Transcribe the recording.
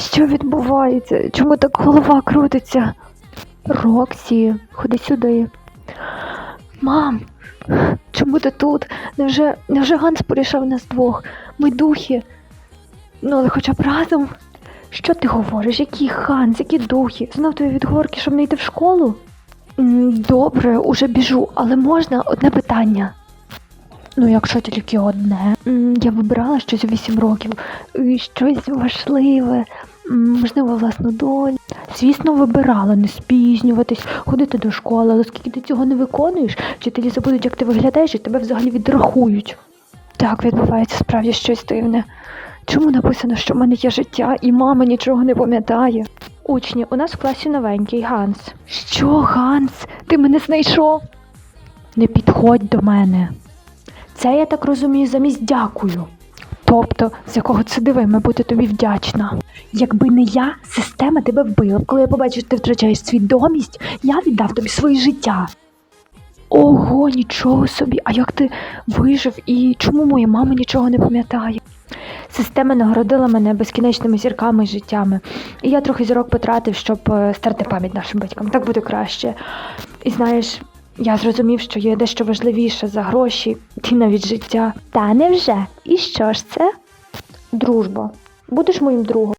Що відбувається? Чому так голова крутиться? Роксі, ходи сюди. Мам, чому ти тут? Невже, невже Ганс порішав нас двох? Ми духи. Ну, але хоча б разом. Що ти говориш? Який Ганс, які духи? Знов твої відговорки, щоб не йти в школу? Добре, уже біжу, але можна одне питання. Ну, якщо тільки одне. Я вибирала щось у 8 років, щось важливе, можливо, власну долю. Звісно, вибирала не спізнюватись, ходити до школи, але оскільки ти цього не виконуєш, вчителі забудуть, як ти виглядаєш, і тебе взагалі відрахують. Так, відбувається справді щось дивне. Чому написано, що в мене є життя, і мама нічого не пам'ятає? Учні, у нас в класі новенький Ганс. Що, Ганс? Ти мене знайшов? Не підходь до мене. Це я так розумію замість дякую. Тобто, з якого це диви, ми бути тобі вдячна. Якби не я, система тебе вбила. Коли я побачив, що ти втрачаєш свідомість, я віддав тобі своє життя. Ого, нічого собі. А як ти вижив і чому моя мама нічого не пам'ятає? Система нагородила мене безкінечними зірками і життями. І я трохи зірок потратив, щоб е, стерти пам'ять нашим батькам. Так буде краще. І знаєш, я зрозумів, що є дещо важливіше за гроші і навіть життя. Та невже? І що ж це? Дружба. Будеш моїм другом.